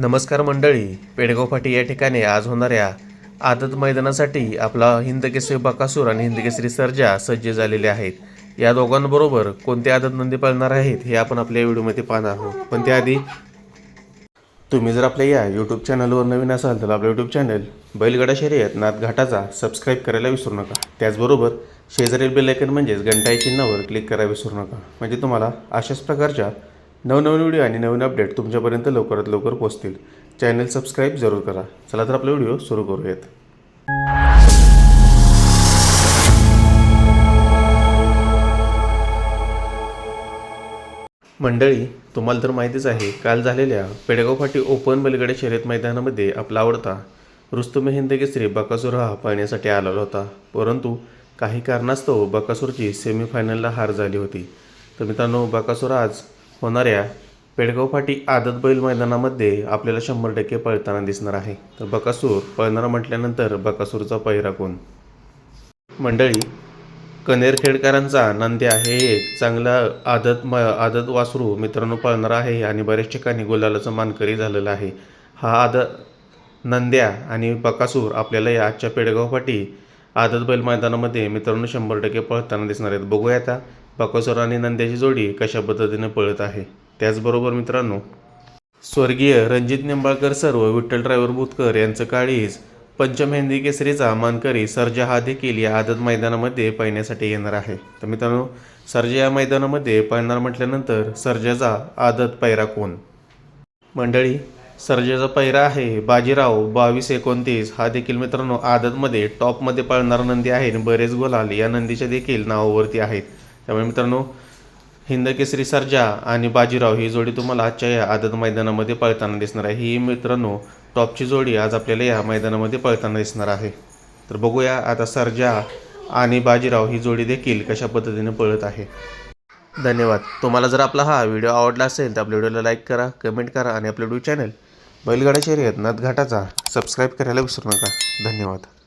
नमस्कार मंडळी पेडगाव फाटी या ठिकाणी आज होणाऱ्या आदत मैदानासाठी आपला हिंद केसरी बकासूर आणि हिंद केसरी सर्जा सज्ज झालेले आहेत. या दोघांबरोबर कोणते आदत नंदी पाळणार आहेत हे आपण आपल्या व्हिडिओमध्ये पाहणार आहोत. पण त्याआधी तुम्ही जर आपल्या या यूट्यूब चॅनलवर नवीन असाल तर आपलं यूट्यूब चॅनल बैलगडा शर्यत नाथघाटाचा सबस्क्राईब करायला विसरू नका. त्याचबरोबर शेजारील बेलायकन म्हणजेच घंटाई चिन्हावर क्लिक करायला विसरू नका. म्हणजे तुम्हाला अशाच प्रकारच्या नवनवीन व्हिडिओ आणि नवीन अपडेट तुमच्यापर्यंत लवकरात लवकर पोहोचतील. चॅनल सबस्क्राईब जरूर करा. चला तर आपला व्हिडिओ सुरू करूयात. मंडळी तुम्हाला तर माहितीच आहे काल झालेल्या पेडगाव फाटी ओपन बलगडे शर्यत मैदानामध्ये आपला आवडता रुस्तुम हिंद केसरी बकासूर हा पाहण्यासाठी आलेला होता. परंतु काही कारणास्तव बकासूरची सेमीफायनलला हार झाली होती. तर मित्रांनो बकासूर आज होणाऱ्या पेडगाव फाटी आदत बैल मैदानामध्ये आपल्याला शंभर टक्के पळताना दिसणार आहे. तर बकासूर पळणार म्हटल्यानंतर बकासूरचा पहिरा कोण? मंडळी कनेरखेडकरांचा नंद्या हे एक चांगला आदत म आदत वासरू मित्रांनो पळणार आहे आणि बऱ्याच ठिकाणी गुलालाचं मानकरी झालेला आहे. हा आदत नंद्या आणि बकासूर आपल्याला या आजच्या पेडगाव फाटी आदत बैल मैदानामध्ये मित्रांनो शंभर टक्के पळताना दिसणार आहेत. बघूया आता बकासूर आणि नंद्याची जोडी कशा पद्धतीने पळत आहे? त्याचबरोबर मित्रांनो स्वर्गीय रणजित निंबाळकर सर्व विठ्ठल ड्रायव्हर भूतकर यांचं काळीज पंचमहेंदी केसरीचा मानकरी सर्जा हा देखील या आदत मैदानामध्ये पाहण्यासाठी येणार आहे. तर मित्रांनो सर्जा या मैदानामध्ये पाहणार म्हटल्यानंतर सर्जाचा आदत पैरा कोण? मंडळी सर्जाचा पैरा आहे बाजीराव बावीस एकोणतीस. हा देखील मित्रांनो आदतमध्ये टॉपमध्ये पळणारा नंदी आहे आणि बरेच गोलाल या नंदीच्या देखील नावावरती आहेत. त्यामुळे मित्रांनो हिंद केसरी आणि बाजीराव ही जोडी तुम्हाला आजच्या या आदत मैदानामध्ये पळताना दिसणार आहे. ही मित्रांनो टॉपची जोडी आज आपल्याला या मैदानामध्ये पळताना दिसणार आहे. तर बघूया आता सरजा आणि बाजीराव ही जोडी देखील कशा पद्धतीने पळत आहे. धन्यवाद. तुम्हाला जर आपला हा व्हिडिओ आवडला असेल तर आपल्या व्हिडिओला लाईक करा कमेंट करा आणि आपलं व्हिडिओ चॅनल बैलगाडा शर्यत नाथ घाटाचा सबस्क्राईब करायला विसरू नका. धन्यवाद.